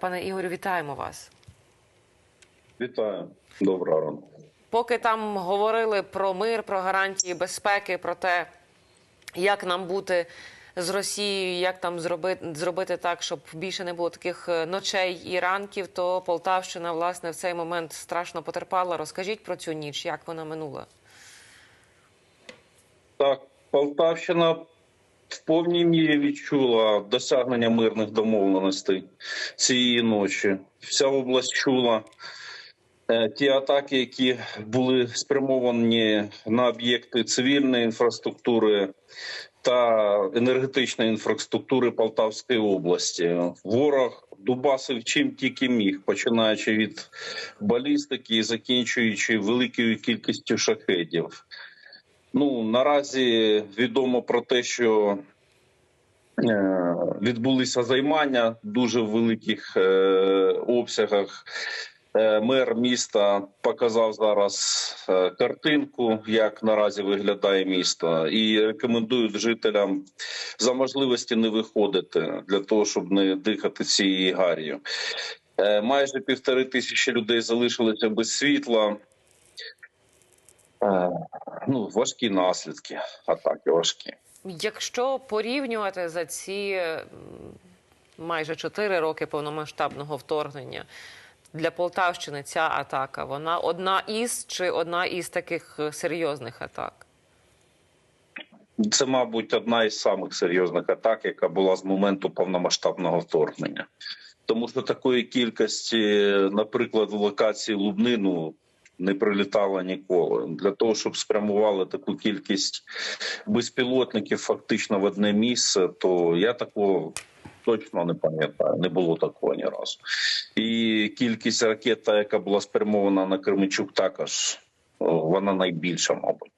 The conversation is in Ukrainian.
Пане Ігорю, вітаємо вас. Вітаю, доброго ранку. Поки там говорили про мир, про гарантії безпеки, про те, як нам бути з Росією, як там зробити, зробити так, щоб більше не було таких е, ночей і ранків, то Полтавщина, власне, в цей момент страшно потерпала. Розкажіть про цю ніч, як вона минула. Так, Полтавщина в повній мірі відчула досягнення мирних домовленостей цієї ночі. Вся область чула е, ті атаки, які були спрямовані на об'єкти цивільної інфраструктури та енергетичної інфраструктури Полтавської області. Ворог дубасив чим тільки міг, починаючи від балістики і закінчуючи великою кількістю шахедів. Ну наразі відомо про те, що е, відбулися займання дуже в великих е, обсягах. Е, Мер міста показав зараз картинку, як наразі виглядає місто, і рекомендують жителям за можливості не виходити для того, щоб не дихати цією гар'ю. Майже півтори тисячі людей залишилися без світла. Ну, важкі наслідки, атаки важкі. Якщо порівнювати за ці майже 4 роки повномасштабного вторгнення для Полтавщини ця атака, вона одна із чи одна із таких е, серйозних атак? Це, мабуть, одна із самих серйозних атак, яка була з моменту повномасштабного вторгнення. Тому що такої кількості, наприклад, в локації Лубнину не прилітала ніколи. Для того, щоб спрямували таку кількість безпілотників фактично в одне місце, то я такого точно не пам'ятаю. Не було такого ні разу. І кількість ракет, яка була спрямована на Кременчук, також вона найбільша, мабуть.